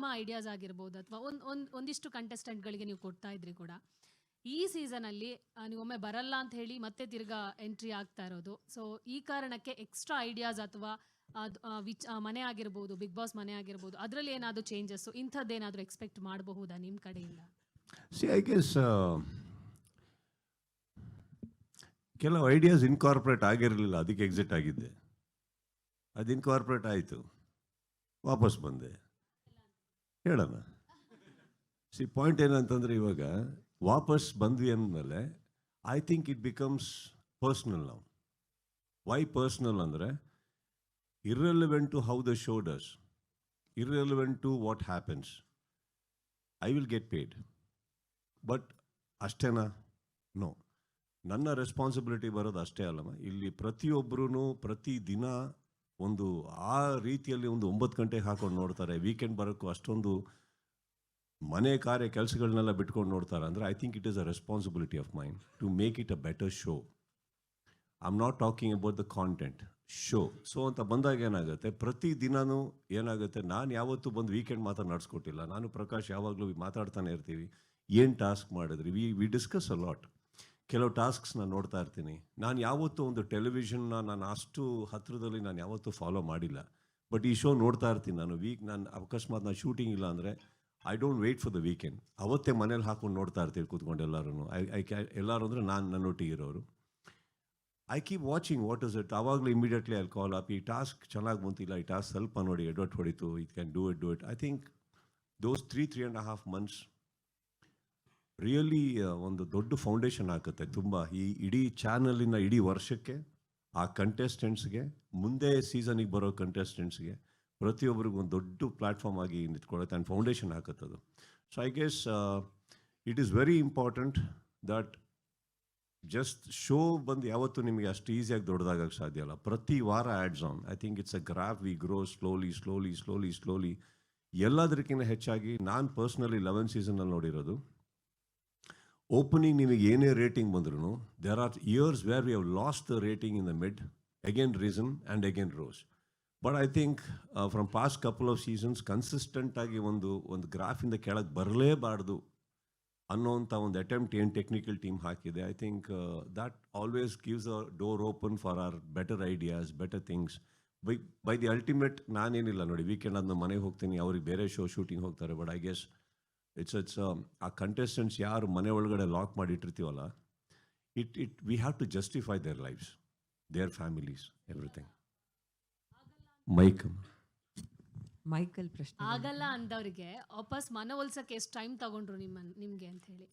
ನಿಮ್ಮ ಐಡಿಯಾಸ್ ಆಗಿರ್ಬೋದು ಅಥವಾ ಒಂದು ಒಂದು ಒಂದಿಷ್ಟು ಕಂಟೆಸ್ಟೆಂಟ್ಗಳಿಗೆ ನೀವು ಕೊಡ್ತಾ ಇದ್ರಿ ಕೂಡ. ಈ ಸೀಸನಲ್ಲಿ ನೀವೊಮ್ಮೆ ಬರಲ್ಲ ಅಂತ ಹೇಳಿ ಮತ್ತೆ ತಿರ್ಗಾ ಎಂಟ್ರಿ ಆಗ್ತಾ ಇರೋದು. ಸೊ ಈ ಕಾರಣಕ್ಕೆ ಎಕ್ಸ್ಟ್ರಾ ಐಡಿಯಾಸ್ ಅಥವಾ ವಿಚ್ ಮನೆ ಆಗಿರ್ಬೋದು ಬಿಗ್ ಬಾಸ್ ಮನೆ ಆಗಿರ್ಬೋದು, ಅದರಲ್ಲಿ ಏನಾದರೂ ಚೇಂಜಸ್ ಇಂಥದ್ದೇನಾದರೂ ಎಕ್ಸ್ಪೆಕ್ಟ್ ಮಾಡಬಹುದಾ ನಿಮ್ಮ ಕಡೆಯಿಂದ? ಸಿ ಐ ಗೆಸ್ ಕೆಲವು ಐಡಿಯಾಸ್ ಇನ್ಕಾರ್ಪೊರೇಟ್ ಆಗಿರಲಿಲ್ಲ, ಅದಕ್ಕೆ ಎಕ್ಸಿಟ್ ಆಗಿದ್ದೆ. ಅದು ಇನ್ಕಾರ್ಪೊರೇಟ್ ಆಯಿತು. ವಾಪಸ್ ಬಂದೆ. ಹೇಳೋಣ ಸಿ ಪಾಯಿಂಟ್ ಏನಂತಂದರೆ ಇವಾಗ ವಾಪಸ್ ಬಂದ್ವಿ ಅಂದಮೇಲೆ I think it becomes personal ನಾವು ವೈ ಪರ್ಸ್ನಲ್ ಅಂದರೆ irrelevant to how the show does irrelevant to what happens I will get paid but ಅಷ್ಟೇನಾ? ನೋ ನನ್ನ ರೆಸ್ಪಾನ್ಸಿಬಿಲಿಟಿ ಬರೋದು ಅಷ್ಟೇ ಅಲ್ಲಮ್ಮ. ಇಲ್ಲಿ ಪ್ರತಿಯೊಬ್ಬರೂ ಪ್ರತಿ ದಿನ ಒಂದು ಆ ರೀತಿಯಲ್ಲಿ ಒಂದು ಒಂಬತ್ತು ಗಂಟೆಗೆ ಹಾಕೊಂಡು ನೋಡ್ತಾರೆ. ವೀಕೆಂಡ್ ಬರೋಕ್ಕೂ ಅಷ್ಟೊಂದು ಮನೆ ಕಾರ್ಯ ಕೆಲಸಗಳನ್ನೆಲ್ಲ ಬಿಟ್ಕೊಂಡು ನೋಡ್ತಾರೆ. ಅಂದರೆ I think it is a responsibility of mind to make it a better show I am not talking about the content show so ಅಂತ ಬಂದಾಗ ಏನಾಗುತ್ತೆ? ಪ್ರತಿ ದಿನವೂ ಏನಾಗುತ್ತೆ? ನಾನು ಯಾವತ್ತೂ ಬಂದು ವೀಕೆಂಡ್ ಮಾತ್ರ ನಡೆಸ್ಕೊಟ್ಟಿಲ್ಲ. ನಾನು ಪ್ರಕಾಶ್ ಯಾವಾಗಲೂ ಮಾತಾಡ್ತಾನೆ ಇರ್ತೀವಿ. ಏನು ಟಾಸ್ಕ್ ಮಾಡಿದ್ರಿ? We we discuss a lot ಕೆಲವು ಟಾಸ್ಕ್ಸ್ ನಾನು ನೋಡ್ತಾ ಇರ್ತೀನಿ. ನಾನು ಯಾವತ್ತೂ ಒಂದು ಟೆಲಿವಿಷನ್ನ ನಾನು ಅಷ್ಟು ಹತ್ತಿರದಲ್ಲಿ ನಾನು ಯಾವತ್ತೂ ಫಾಲೋ ಮಾಡಿಲ್ಲ. ಬಟ್ ಈ ಶೋ ನೋಡ್ತಾ ಇರ್ತೀನಿ ನಾನು. ವೀಕ್ ನಾನು ಅಕಸ್ಮಾತ್ ನಾನು ಶೂಟಿಂಗ್ ಇಲ್ಲ ಅಂದರೆ I don't wait for the weekend. ಅವತ್ತೇ ಮನೇಲಿ ಹಾಕೊಂಡು ನೋಡ್ತಾ ಇರ್ತೀವಿ ಕೂತ್ಕೊಂಡು ಎಲ್ಲರೂ ಐ ಐ ಕ್ಯಾ, ಎಲ್ಲರೂ ಅಂದರೆ ನಾನು ನನ್ನೊಟ್ಟಿಗೆ ಇರೋರು. I keep watching what is it. ಆವಾಗಲೂ ಇಮಿಡಿಯೇಟ್ಲಿ ಅಲ್ಲಿ ಕಾಲ್ ಅಪ್. ಈ ಟಾಸ್ಕ್ ಚೆನ್ನಾಗಿ ಬಂತಿಲ್ಲ. ಈ ಟಾಸ್ಕ್ ಸ್ವಲ್ಪ ನೋಡಿ ಎಡವಟ್ ಹೊಡಿತು. It can do it do it. I think those three three and half months really ಒಂದು ದೊಡ್ಡ ಫೌಂಡೇಶನ್ ಹಾಕುತ್ತೆ ತುಂಬ. ಈ ಇಡೀ ಚಾನಲಿನ ಇಡೀ ವರ್ಷಕ್ಕೆ ಆ ಕಂಟೆಸ್ಟೆಂಟ್ಸ್ಗೆ ಮುಂದೆ ಸೀಸನಿಗೆ ಬರೋ ಕಂಟೆಸ್ಟೆಂಟ್ಸ್ಗೆ ಪ್ರತಿಯೊಬ್ಬರಿಗೂ ಒಂದು ದೊಡ್ಡ ಪ್ಲ್ಯಾಟ್ಫಾರ್ಮ್ ಆಗಿ ನಿಂತ್ಕೊಳ್ಳುತ್ತೆ and foundation ಹಾಕುತ್ತದು so I guess it is very important that just show ಬಂದು ಯಾವತ್ತೂ ನಿಮಗೆ ಅಷ್ಟು ಈಸಿಯಾಗಿ ದೊಡ್ಡದಾಗಕ್ಕೆ ಸಾಧ್ಯ ಅಲ್ಲ ಪ್ರತಿ ವಾರ ads on I think it's a graph we grow slowly slowly slowly slowly ಎಲ್ಲದಕ್ಕಿಂತ ಹೆಚ್ಚಾಗಿ ನಾನು ಪರ್ಸ್ನಲಿ ಲೆವೆನ್ ಸೀಸನಲ್ಲಿ ನೋಡಿರೋದು. ಓಪನಿಂಗ್ ನಿಮಗೆ ಏನೇ ರೇಟಿಂಗ್ ಬಂದ್ರೂ there are years where we have lost the rating in the mid again reason and again rose but I think from past couple of seasons ಕನ್ಸಿಸ್ಟೆಂಟಾಗಿ ಒಂದು ಒಂದು ಗ್ರಾಫಿಂದ ಕೆಳಗೆ ಬರಲೇಬಾರ್ದು ಅನ್ನೋಂಥ ಒಂದು ಅಟೆಂಪ್ಟ್ ಏನು ಟೆಕ್ನಿಕಲ್ ಟೀಮ್ ಹಾಕಿದೆ. I think that always gives a door open for our better ideas better things by by the ultimate ನಾನೇನಿಲ್ಲ ನೋಡಿ ವೀಕೆಂಡ್ ಅದನ್ನ ಮನೆಗೆ ಹೋಗ್ತೀನಿ, ಅವ್ರಿಗೆ ಬೇರೆ ಶೋ ಶೂಟಿಂಗ್ ಹೋಗ್ತಾರೆ but I guess it's it's ಆ ಕಂಟೆಸ್ಟೆಂಟ್ಸ್ ಯಾರು ಮನೆ ಒಳಗಡೆ ಲಾಕ್ ಮಾಡಿ ಇಟ್ಟಿರ್ತೀವಲ್ಲ it it we have to justify their lives their families everything Mike Michael ಪ್ರಶ್ನೆ. ಆಗಲ್ಲ ಅಂದವರಿಗೆ ವಾಪಸ್ ಮನವೊಲ್ಸಕ್ಕೆ ಎಷ್ಟು ಟೈಮ್ ತಗೊಂಡ್ರು ನಿಮ್ಮ ನಿಮಗೆ ಅಂತ ಹೇಳಿ.